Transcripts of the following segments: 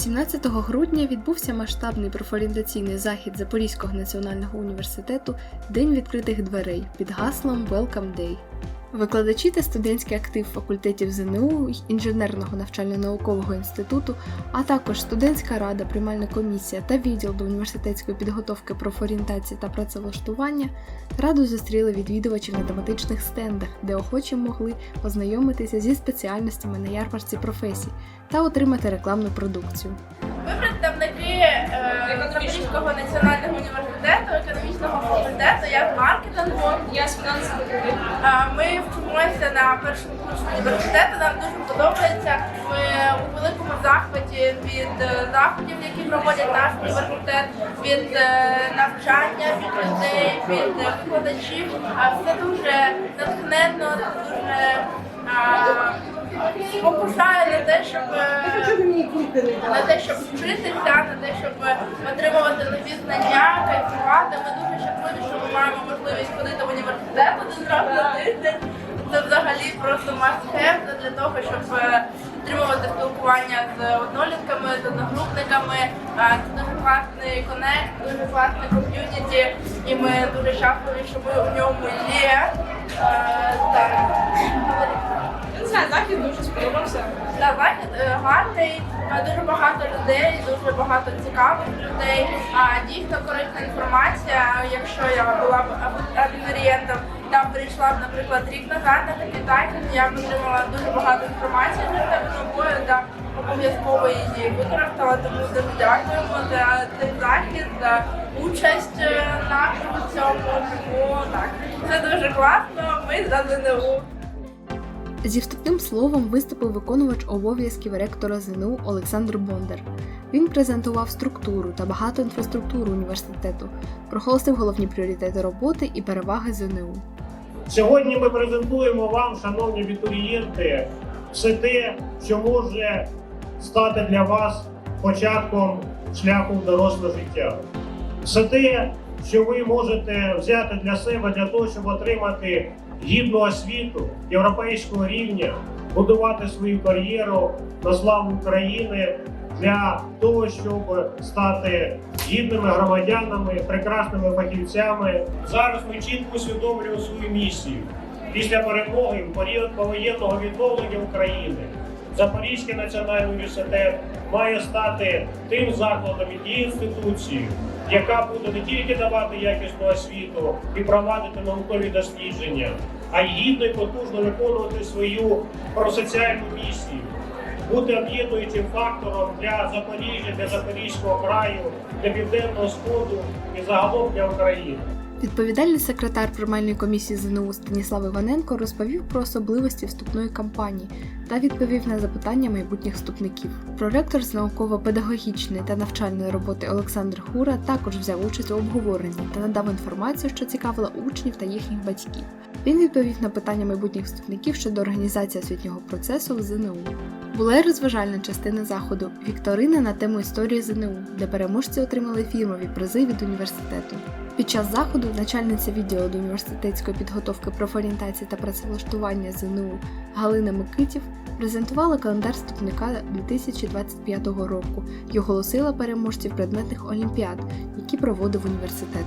17 грудня відбувся масштабний профорієнтаційний захід Запорізького національного університету День відкритих дверей під гаслом Welcome Day. Викладачі та студентський актив факультетів ЗНУ інженерного навчально-наукового інституту, а також студентська рада, приймальна комісія та відділ до університетської підготовки профорієнтації та працевлаштування раду зустріли відвідувачів на тематичних стендах, де охочі могли ознайомитися зі спеціальностями на ярмарці професій та отримати рекламну продукцію. Ми представники Запорізького національного університету, економічного факультету, я з маркетингу. Я з фінансової Е, Ми вчимося на першому курсі університету. Нам дуже подобається. Ми у великому захваті від е, заходів, які проводять наш університет, від е, навчання, від людей, від викладачів. Все дуже натхненно, дуже спокушає на те, щоб е, на те, щоб вчитися, на те, щоб отримувати нові знання, кайфувати. Ми дуже щасливі, що ми маємо можливість ходити в університет один раз на тиждень. Це взагалі просто must have для того, щоб е, підтримувати спілкування з однолітками, з одногрупниками. Це дуже класний конект, дуже класне ком'юніті, і ми дуже щасливі, що ми в ньому є. Е, Так. Не знаю, захід дуже сподобався. Да, захід е, гарний, дуже багато людей, дуже багато цікавих людей. А дійсно корисна інформація. Якщо я була б абітурієнтом, там прийшла б, наприклад, рік назад на такий я отримала дуже багато інформації для себе новою та обов'язково її використала. Тому дуже дякуємо за цей захід, за участь е, нашу в цьому. Тому так, це дуже класно. Ми за ЗНУ. Зі вступним словом виступив виконувач обов'язків ректора ЗНУ Олександр Бондар. Він презентував структуру та багато інфраструктуру університету, проголосив головні пріоритети роботи і переваги ЗНУ. Сьогодні ми презентуємо вам, шановні абітурієнти, все те, що може стати для вас початком шляху в доросле життя. Все те, що ви можете взяти для себе для того, щоб отримати гідну освіту європейського рівня, будувати свою кар'єру на славу України для того, щоб стати гідними громадянами, прекрасними фахівцями. Зараз ми чітко усвідомлюємо свою місію. Після перемоги в період повоєнного відновлення України Запорізький національний університет має стати тим закладом і тією інституцією, яка буде не тільки давати якісну освіту і провадити наукові дослідження, а й гідно і потужно виконувати свою просоціальну місію бути об'єднуючим фактором для Запоріжжя, для Запорізького краю, для південного сходу і загалом для України. Відповідальний секретар приймальної комісії ЗНУ Станіслав Іваненко розповів про особливості вступної кампанії та відповів на запитання майбутніх вступників. Проректор з науково-педагогічної та навчальної роботи Олександр Хура також взяв участь у обговоренні та надав інформацію, що цікавила учнів та їхніх батьків. Він відповів на питання майбутніх вступників щодо організації освітнього процесу в ЗНУ. Була й розважальна частина заходу Вікторина на тему історії ЗНУ, де переможці отримали фірмові призи від університету. Під час заходу начальниця відділу до університетської підготовки профорієнтації та працевлаштування ЗНУ Галина Микитів презентувала календар вступника 2025 року і оголосила переможців предметних олімпіад, які проводив університет.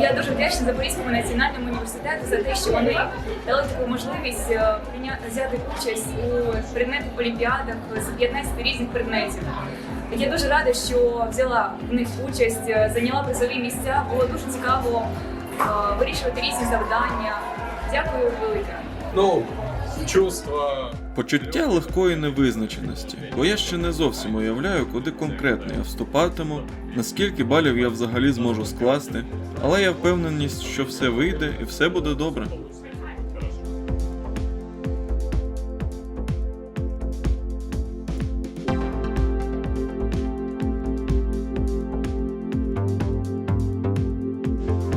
Я дуже вдячна Запорізькому національному університету за те, що вони дали таку можливість е, прийняти взяти участь у предметних олімпіадах з 15 різних предметів. Я дуже рада, що взяла в них участь, е, зайняла призові місця. Було дуже цікаво е, вирішувати різні завдання. Дякую велике. Чувство Почуття легкої невизначеності, бо я ще не зовсім уявляю, куди конкретно я вступатиму, наскільки балів я взагалі зможу скласти, але я впевненість, що все вийде і все буде добре.